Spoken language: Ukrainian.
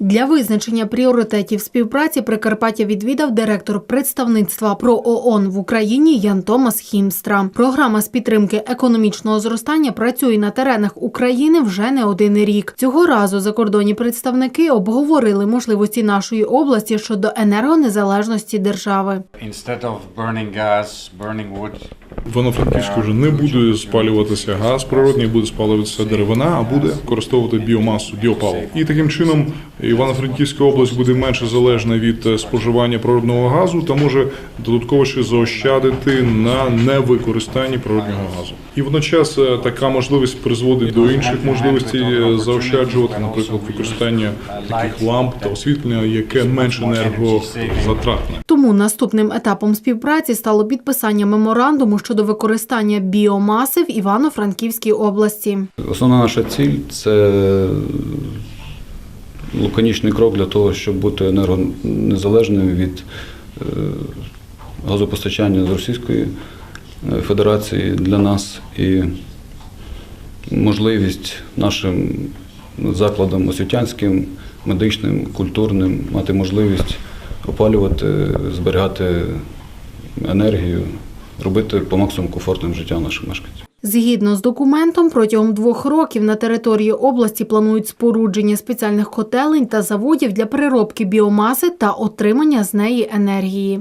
Для визначення пріоритетів співпраці Прикарпаття відвідав директор представництва про ООН в Україні Ян Томас Хімстра. Програма з підтримки економічного зростання працює на теренах України вже не один рік. Цього разу закордонні представники обговорили можливості нашої області щодо енергонезалежності держави. Instead of burning gas, burning wood, В Івано-Франківську вже не буде спалюватися газ природний, буде спалюватися деревина, а буде використовувати біомасу, біопаливо. І таким чином Івано-Франківська область буде менше залежна від е, споживання природного газу та може додатково ще заощадити на невикористанні природного газу. І водночас е, така можливість призводить до інших можливостей е, заощаджувати, наприклад, використання таких ламп та освітлення, яке менш енергозатратне. Тому наступним етапом співпраці стало підписання меморандуму щодо використання біомаси в Івано-Франківській області. Основна наша ціль це лаконічний крок для того, щоб бути енергонезалежним від е, газопостачання з Російської Федерації для нас і можливість нашим закладам освітянським, медичним, культурним мати можливість опалювати, зберігати енергію, робити по максимуму комфортним життя наших мешканців. Згідно з документом, протягом двох років на території області планують спорудження спеціальних котелень та заводів для переробки біомаси та отримання з неї енергії.